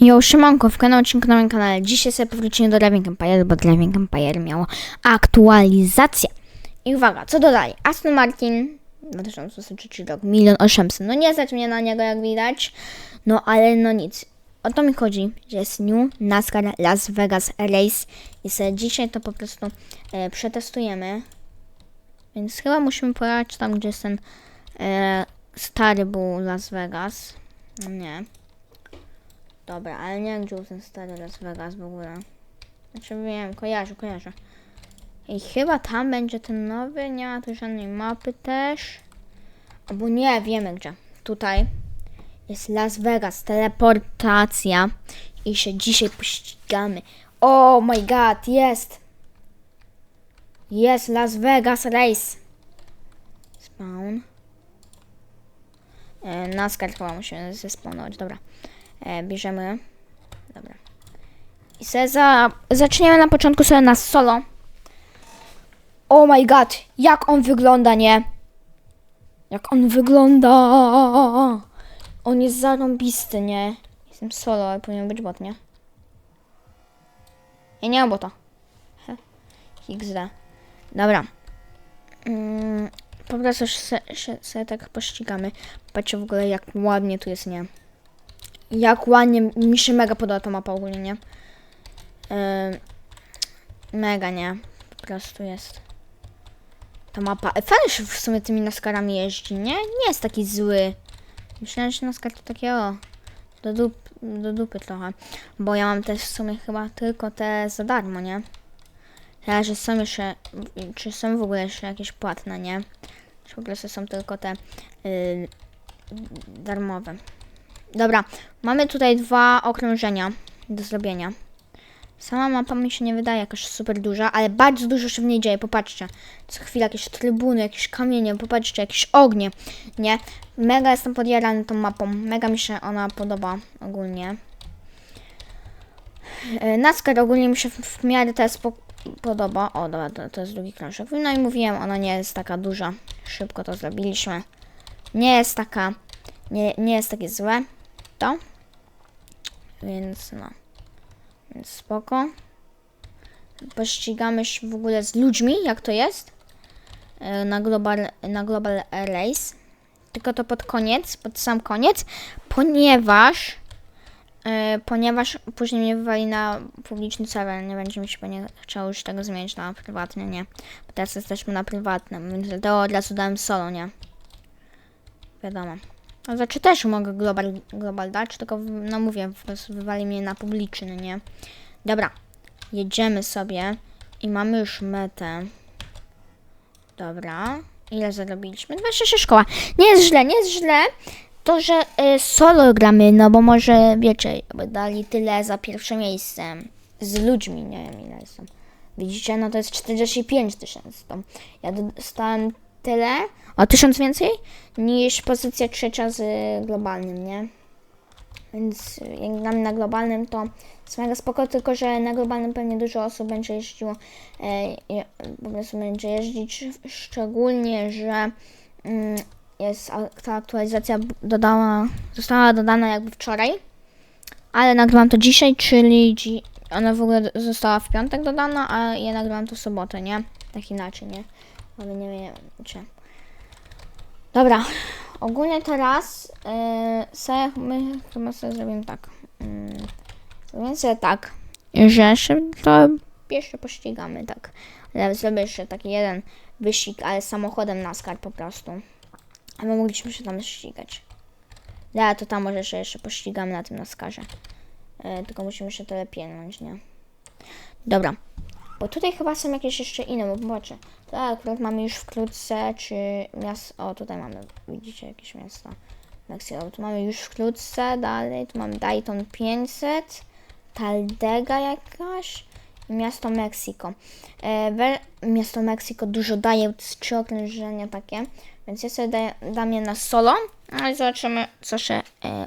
Jo, siemanko, w kanale odcinku na moim kanale. Dzisiaj sobie powrócimy do Driving Empire, bo Driving Empire miało aktualizację. I uwaga, co dodali? Aston Martin 2023 rok, 1 800. No nie stać mnie na niego, jak widać. No ale no nic. O to mi chodzi, że jest New NASCAR Las Vegas Race i sobie dzisiaj to po prostu e, przetestujemy. Więc chyba musimy pojechać tam, gdzie jest ten e, stary był Las Vegas. No Nie. Dobra, ale nie wiem, gdzie był ten stary Las Vegas w ogóle. Znaczy wiem, kojarzę, kojarzę. I chyba tam będzie ten nowy, nie ma tu żadnej mapy też. Albo nie, wiemy gdzie. Tutaj jest Las Vegas, teleportacja. I się dzisiaj pościgamy. Oh my god, jest! Jest Las Vegas Race. Spawn. E, NASCAR chyba musimy zespawnować, dobra. E, bierzemy. Dobra. I se za... zaczniemy na początku sobie na solo. Oh my god, jak on wygląda, nie? Jak on wygląda. On jest zarąbisty, nie? Jestem solo, ale powinien być bot, nie? Ja nie mam bota. XD. Dobra. Mm, po prostu się, się, sobie tak pościgamy. Patrzcie w ogóle jak ładnie tu jest, nie? Jak ładnie, mi się mega podoba ta mapa ogólnie, nie? Yy, mega, nie? Po prostu jest. Ta mapa. e, Fajnie w sumie tymi naskarami jeździ, nie? Nie jest taki zły. Myślałem, że naskar to takie o. Do, dup, do dupy trochę. Bo ja mam też w sumie chyba tylko te za darmo, nie? Ja, że są jeszcze. Czy są w ogóle jeszcze jakieś płatne, nie? Czy po prostu są tylko te yy, darmowe. Dobra, mamy tutaj dwa okrążenia do zrobienia. Sama mapa mi się nie wydaje jakaś super duża, ale bardzo dużo się w niej dzieje. Popatrzcie, co chwilę jakieś trybuny, jakieś kamienie, popatrzcie, jakieś ognie, nie? Mega jestem podjarany tą mapą, mega mi się ona podoba ogólnie. E, NASCAR ogólnie mi się w, miarę po, podoba. O, dobra, to, to jest drugi krążek. No i mówiłem, ona nie jest taka duża. Szybko to zrobiliśmy. Nie jest taka, nie, nie jest takie złe to. Więc no. Więc spoko. Pościgamy się w ogóle z ludźmi, jak to jest. e, Na Global, na global Race. Tylko to pod koniec, pod sam koniec, ponieważ e, ponieważ później mnie wywali na publiczny serwer, nie będzie mi się pewnie chciało już tego zmienić na prywatny, nie. Bo teraz jesteśmy na prywatnym, więc dlatego od razu dałem solo, nie. Wiadomo. A znaczy też mogę global, global dać, tylko no mówię, po prostu wywali mnie na publiczny, nie? Dobra, jedziemy sobie i mamy już metę. Dobra, ile zarobiliśmy? 26 szkoła. Nie jest źle, nie jest źle. To, że y, solo gramy, no bo może, wiecie, by dali tyle za pierwsze miejsce. Z ludźmi, nie wiem ile są. Widzicie, no to jest 45 tysięcy. Ja dostałem tyle, o tysiąc więcej, niż pozycja trzecia z globalnym, nie? Więc jak gramy na globalnym, to jest mega spoko, tylko że na globalnym pewnie dużo osób będzie jeździło, e, po prostu będzie jeździć, szczególnie, że mm, jest ta aktualizacja dodała, została dodana jakby wczoraj, ale nagrywam to dzisiaj, czyli dzi- ona w ogóle została w piątek dodana, a ja nagrywam to w sobotę, nie? Tak inaczej, nie? Ale nie wiem, czy... Dobra, ogólnie teraz yy, sobie, my chyba sobie zrobimy tak. Yy, zrobimy sobie tak, że to jeszcze pościgamy, tak. Ale Zrobię jeszcze taki jeden wyścig, ale samochodem NASCAR po prostu. A my mogliśmy się tam ścigać. Ja to tam może się jeszcze pościgamy na tym NASCARze. Yy, tylko musimy się tyle piernąć, nie? Dobra. Bo tutaj chyba są jakieś jeszcze inne, bo zobaczcie. Tak, akurat mamy już wkrótce, czy miasto. O, tutaj mamy, widzicie, jakieś miasto. Mexico. Tu mamy już wkrótce, dalej. Tu mamy Dayton 500, Taldega jakaś i miasto Mexico. E, we, miasto Mexico dużo daje, jest trzy okrężenia takie, więc ja sobie daję, dam je na solo, ale zobaczymy, co się e,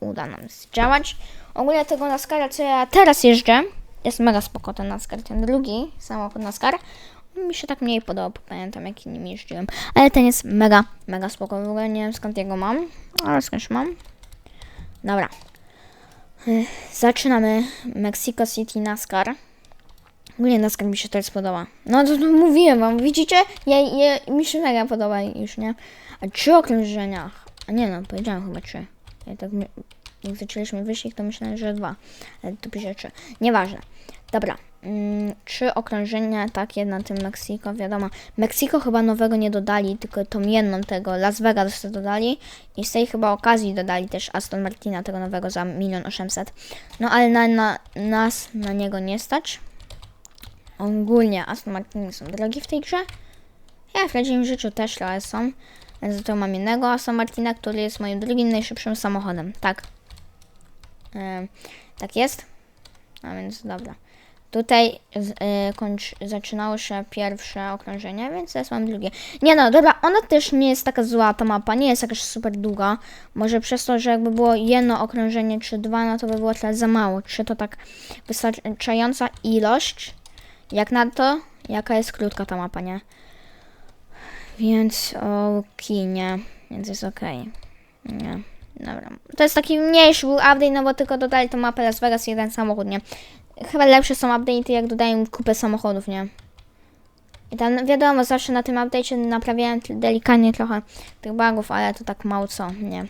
uda nam zdziałać. Ogólnie tego NASCARa, co ja teraz jeżdżę, jest mega spoko ten NASCAR, ten drugi samochód NASCAR. Mi się tak mniej podobał, bo pamiętam jak nim jeździłem. Ale ten jest mega, mega spoko. W ogóle nie wiem skąd jego mam, ale skądś mam. Dobra. Zaczynamy Mexico City NASCAR. Ogólnie NASCAR mi się też podoba. No to, to mówiłem wam, widzicie? Ja, ja, mi się mega podoba już, nie? A trzy okrążenia. A nie no, powiedziałem chyba trzy. Ja tak jak zaczęliśmy wyścig, to myślałem, że dwa. Ale tu pisze trzy. Nieważne. Dobra. Mm, trzy okrążenia takie na tym Mexico, wiadomo. Mexico chyba nowego nie dodali, tylko tą jedną tego Las Vegas to dodali i z tej chyba okazji dodali też Aston Martina tego nowego za milion osiemset. No ale na, na nas na niego nie stać. Ogólnie Aston Martiny są drogie w tej grze. Ja w prawdziwym życiu też trochę są. Za to mam jednego Aston Martina, który jest moim drugim najszybszym samochodem. Tak. Em, tak jest. A więc dobra. Tutaj e, kończ, zaczynało się pierwsze okrążenie, więc teraz mam drugie. Nie no, dobra, ona też nie jest taka zła, ta mapa, nie jest jakaś super długa. Może przez to, że jakby było jedno okrążenie czy dwa, no to by było tyle za mało. Czy to tak wystarczająca ilość, jak na to, jaka jest krótka ta mapa, nie? Więc okej, nie, więc jest okej. Nie. Dobra. To jest taki mniejszy był update, no bo tylko dodali tą mapę Las Vegas jeden samochód, nie? Chyba lepsze są update'y, jak dodają kupę samochodów, nie? I tam wiadomo, zawsze na tym update'cie naprawiałem delikatnie trochę tych bugów, ale to tak mało co, nie?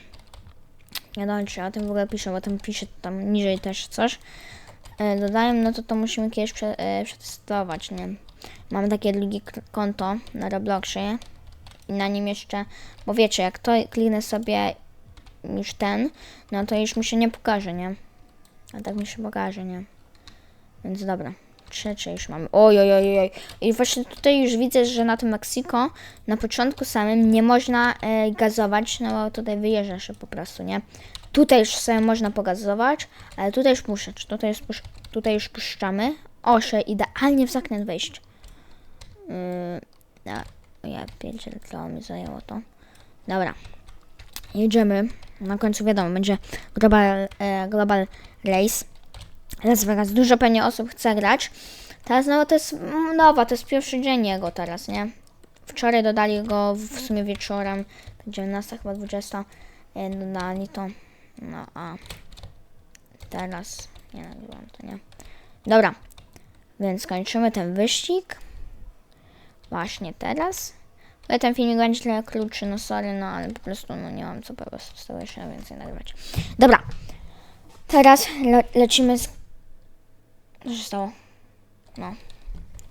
Wiem, czy o tym w ogóle piszę, bo tam pisze tam niżej też coś. E, dodają, no to to musimy kiedyś prze, e, przetestować, nie? Mam takie drugie konto na Robloxie i na nim jeszcze, bo wiecie, jak to kliknę sobie już ten, no to już mi się nie pokaże, nie? A tak mi się pokaże, nie? Więc dobra. Trzecie już mamy. Oj, oj, oj, oj. I właśnie tutaj już widzę, że na tym Mexico na początku samym nie można e, gazować, no bo tutaj wyjeżdża się po prostu, nie? Tutaj już sobie można pogazować, ale tutaj już muszę. Czy Tutaj już, tutaj już puszczamy. Osze, idealnie w zakręt wejść. Yy, ja, ja pierdzielę, tyle mi zajęło to. Dobra. Jedziemy. Na końcu wiadomo, będzie Global, e, global Race. Las Vegas. Dużo pewnie osób chce grać. Teraz no to jest nowa, to jest pierwszy dzień jego teraz, nie? Wczoraj dodali go w sumie wieczorem, 19 chyba 20 e, dodali to. No a teraz nie nagrywam to, nie? Dobra, więc kończymy ten wyścig. Właśnie teraz. Ale ten filmik będzie trochę krótszy, no sorry, no ale po prostu no nie mam co po prostu z tego jeszcze więcej nagrywać. Dobra, teraz le lecimy z... Co się stało? No.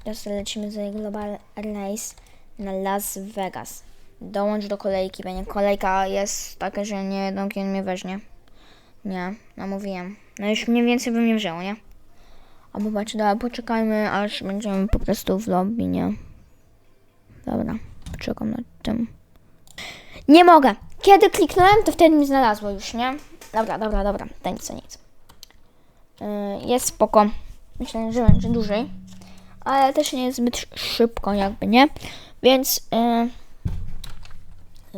Teraz lecimy z Global Race na Las Vegas. Dołącz do kolejki, będzie kolejka jest taka, że nie jedną kiedy mnie weźmie. Nie, no mówiłem. No już mniej więcej by mnie wzięło, nie? A popatrz, dobra, poczekajmy, aż będziemy po prostu w lobby, nie? Dobra, poczekam nad tym. Nie mogę! Kiedy kliknąłem, to wtedy mi znalazło już, nie? Dobra, dobra, dobra, to nic, to nic. Yy, jest spoko. Myślę, że będzie dłużej. Ale też nie jest zbyt sz- szybko, jakby, nie? Więc yy,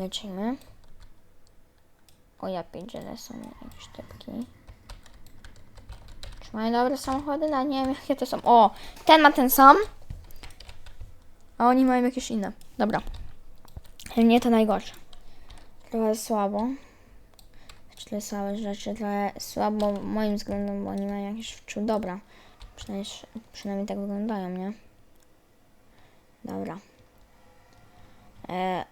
lecimy. O, ja pierdzielę, są jakieś typki. Czy mają dobre samochody? No nie wiem, jakie to są. O, ten ma ten sam. A oni mają jakieś inne. Dobra. Nie to najgorsze. Trochę słabo. Znaczy tyle słabe rzeczy, trochę słabo moim względem, bo oni mają jakieś. Dobra. Przynajmniej, przynajmniej tak wyglądają, nie? Dobra. E,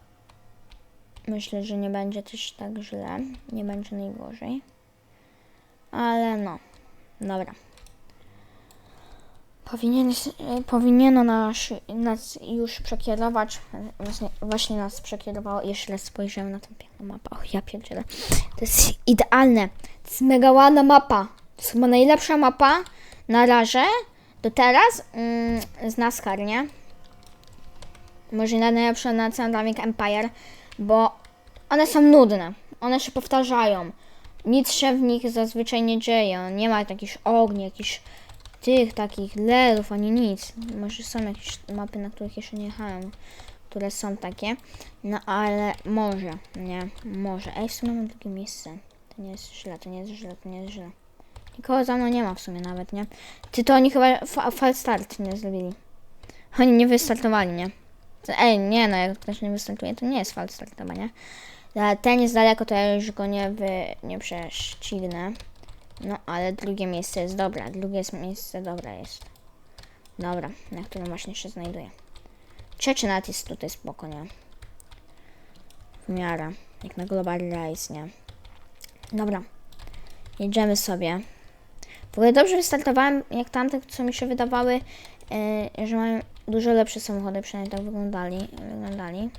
myślę, że nie będzie też tak źle. Nie będzie najgorzej. Ale no. Dobra. Powinien, e, powinieno nas, nas już przekierować. Właśnie, właśnie nas przekierowało. Jeszcze raz spojrzymy na tę piękną mapę. Och, ja pierdzielę. To jest idealne. To jest mega ładna mapa. To jest chyba najlepsza mapa na razie do teraz mm, z NASCAR, nie? Może nawet najlepsza na Empire, bo one są nudne. One się powtarzają. Nic się w nich zazwyczaj nie dzieje. Nie ma jakichś ogni, jakichś tych takich LEDów, ani nic. Może są jakieś mapy, na których jeszcze nie jechałem, które są takie. No ale może, nie, może. Ej, w sumie mam drugie miejsce. To nie jest źle, to nie jest źle, to nie jest źle. Nikogo za mną nie ma w sumie nawet, nie? Ty to oni chyba fa- fal start nie zrobili. Oni nie wystartowali, nie? Ej, nie no, jak ktoś nie wystartuje, to nie jest fal start chyba, nie? Ten jest daleko, to ja już go nie, wy, nie prześcignę. No, ale drugie miejsce jest dobre. Drugie miejsce dobre jest. Dobra, na którym właśnie się znajduję. Trzeci nawet jest tutaj spoko, nie? W miarę. Jak na Global Race, nie? Dobra. Jedziemy sobie. W ogóle dobrze wystartowałem, jak tamte, co mi się wydawały, e, że mają dużo lepsze samochody, przynajmniej tak wyglądali. wyglądali.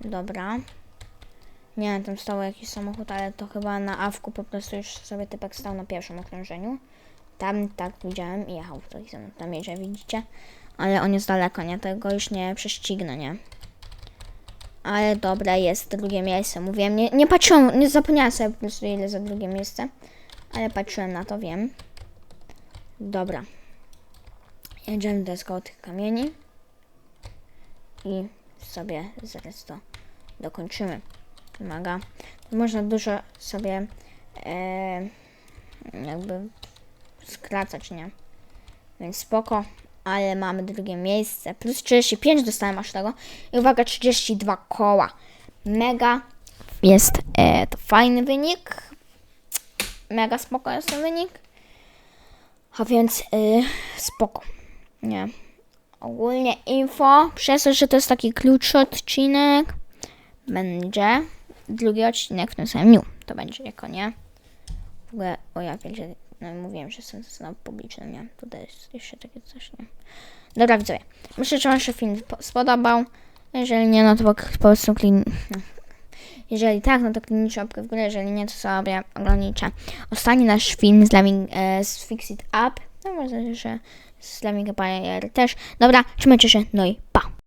Dobra. Nie wiem, tam stał jakiś samochód, ale to chyba na awku po prostu już sobie typek stał na pierwszym okrążeniu. Tam tak widziałem i jechał ze mną. Tam jedzie, widzicie? Ale on jest daleko, nie? Tego już nie prześcignę, nie? Ale dobra, jest drugie miejsce. Mówiłem, nie, nie patrzyłem, nie zapomniałem sobie po prostu ile za drugie miejsce. Ale patrzyłem na to, wiem. Dobra. Jedziemy do koło tych kamieni. I sobie zaraz to dokończymy. Wymaga. Można dużo sobie e, jakby skracać, nie? Więc spoko. Ale mamy drugie miejsce. Plus 35 dostałem aż tego. I uwaga, 32 koła. Mega. Jest e, to fajny wynik. Mega spoko jest ten wynik. A więc y, spoko. Nie. Ogólnie info. Przez to, że to jest taki klucz odcinek. Będzie drugi odcinek w tym samym dniu. To będzie jako nie. W ogóle, o ja wiem, no mówiłem, że jestem na publicznym, nie? Tutaj jest jeszcze takie coś, nie? Dobra, widzowie. Myślę, że Wam się film po- spodobał. Jeżeli nie, no to po prostu klin... Jeżeli tak, no to kliknijcie łapkę w górę, jeżeli nie, to sobie oglądajcie ostatni nasz film z, Lemming, e, z Fix It Up. No może, że z Lemming Empire też. Dobra, trzymajcie się, no i pa!